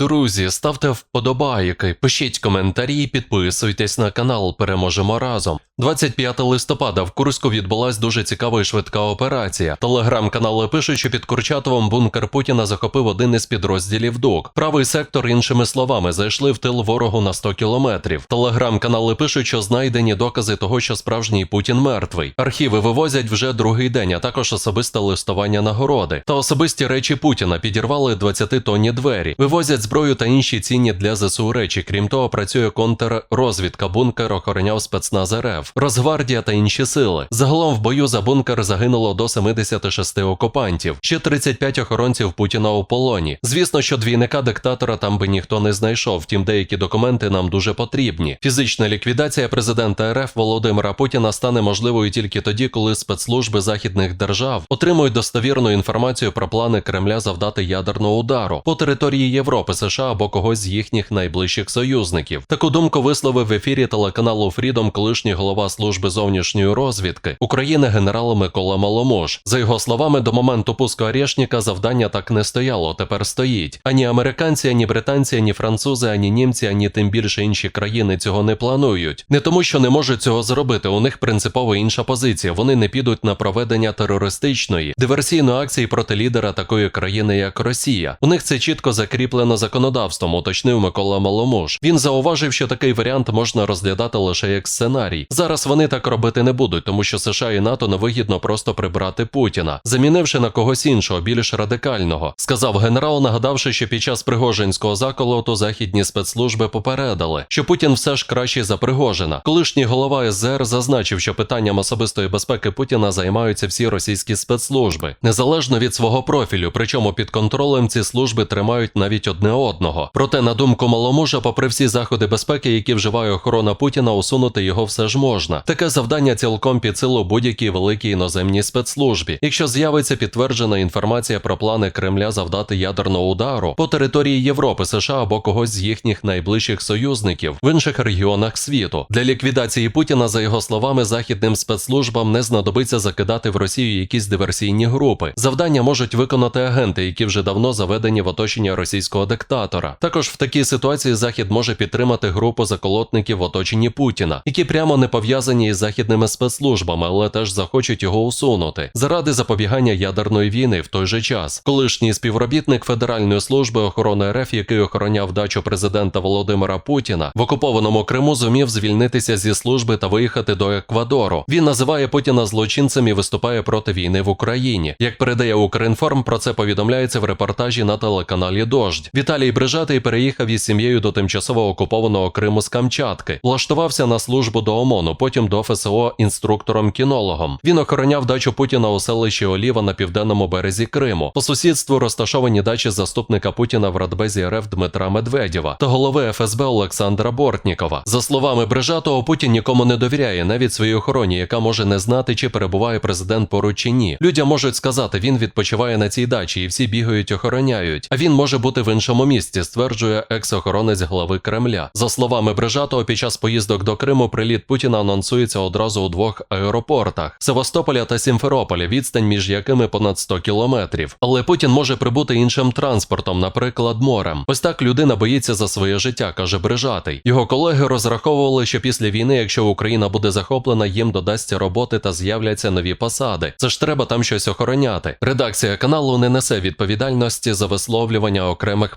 Друзі, ставте вподобайки, пишіть коментарі, підписуйтесь на канал. Переможемо разом. 25 листопада в Курську відбулась дуже цікава і швидка операція. Телеграм-канали пишуть, що під Курчатовом бункер Путіна захопив один із підрозділів ДОК. Правий сектор, іншими словами, зайшли в тил ворогу на 100 кілометрів. Телеграм-канали пишуть, що знайдені докази того, що справжній Путін мертвий. Архіви вивозять вже другий день, а також особисте листування нагороди. Та особисті речі Путіна підірвали 20-тонні двері, вивозять зброю та інші цінні для ЗСУ речі. Крім того, працює контррозвідка. Бункер охороняв спецназ РФ, Росгвардія та інші сили. Загалом в бою за бункер загинуло до 76 окупантів. Ще 35 охоронців Путіна у полоні. Звісно, що двійника диктатора там би ніхто не знайшов. Втім, деякі документи нам дуже потрібні. Фізична ліквідація президента РФ Володимира Путіна стане можливою тільки тоді, коли спецслужби західних держав отримують достовірну інформацію про плани Кремля завдати ядерного удару по території Європи, США або когось з їхніх найближчих союзників. Таку думку висловив в ефірі телеканалу Фрідом колишній голова служби зовнішньої розвідки України генерал Микола Маломуж. За його словами, до моменту пуску Арєшніка завдання так не стояло. Тепер стоїть. Ані американці, ані британці, ані французи, ані німці, ані тим більше інші країни цього не планують. Не тому, що не можуть цього зробити. У них принципово інша позиція. Вони не підуть на проведення терористичної диверсійної акції проти лідера такої країни, як Росія. У них це чітко закріплено законодавством, уточнив Микола Маломуж. Він зауважив, що такий варіант можна розглядати лише як сценарій. Зараз вони так робити не будуть, тому що США і НАТО невигідно просто прибрати Путіна, замінивши на когось іншого, більш радикального, сказав генерал, нагадавши, що під час Пригожинського заколоту західні спецслужби попередили, що Путін все ж краще за Пригожина. Колишній голова СЗР зазначив, що питанням особистої безпеки Путіна займаються всі російські спецслужби, незалежно від свого профілю. Причому під контролем ці служби тримають навіть одне одного. Проте, на думку Маломужа, попри всі заходи безпеки, які вживає охорона Путіна, усунути його все ж можна. Таке завдання цілком під силу будь-якій великій іноземній спецслужбі. Якщо з'явиться підтверджена інформація про плани Кремля завдати ядерного удару по території Європи, США або когось з їхніх найближчих союзників в інших регіонах світу, для ліквідації Путіна, за його словами, західним спецслужбам не знадобиться закидати в Росію якісь диверсійні групи. Завдання можуть виконати агенти, які вже давно заведені в оточення російського диктатора. Також в такій ситуації Захід може підтримати групу заколотників в оточенні Путіна, які прямо не пов'язані із західними спецслужбами, але теж захочуть його усунути заради запобігання ядерної війни в той же час. Колишній співробітник Федеральної служби охорони РФ, який охороняв дачу президента Володимира Путіна в окупованому Криму, зумів звільнитися зі служби та виїхати до Еквадору. Він називає Путіна злочинцем і виступає проти війни в Україні. Як передає Укрінформ, про це повідомляється в репортажі на телеканалі Дождь. Віталій Брижатий переїхав із сім'єю до тимчасово окупованого Криму з Камчатки, влаштувався на службу до ОМОНу, потім до ФСО інструктором-кінологом. Він охороняв дачу Путіна у селищі Оліва на південному березі Криму. По сусідству розташовані дачі заступника Путіна в Радбезі РФ Дмитра Медведєва та голови ФСБ Олександра Бортнікова. За словами Брижатого, Путін нікому не довіряє, навіть своїй охороні, яка може не знати, чи перебуває президент поруч чи ні. Людям можуть сказати, він відпочиває на цій дачі, і всі бігають, охороняють. А він може бути в іншому місці, стверджує екс-охоронець глави Кремля. За словами Брижатого, під час поїздок до Криму приліт Путіна анонсується одразу у двох аеропортах Севастополя та Сімферополя, відстань між якими понад 100 кілометрів. Але Путін може прибути іншим транспортом, наприклад, морем. Ось так людина боїться за своє життя, каже Брижатий. Його колеги розраховували, що після війни, якщо Україна буде захоплена, їм додасться роботи та з'являться нові посади. Це ж треба там щось охороняти. Редакція каналу не несе відповідальності за висловлювання окремих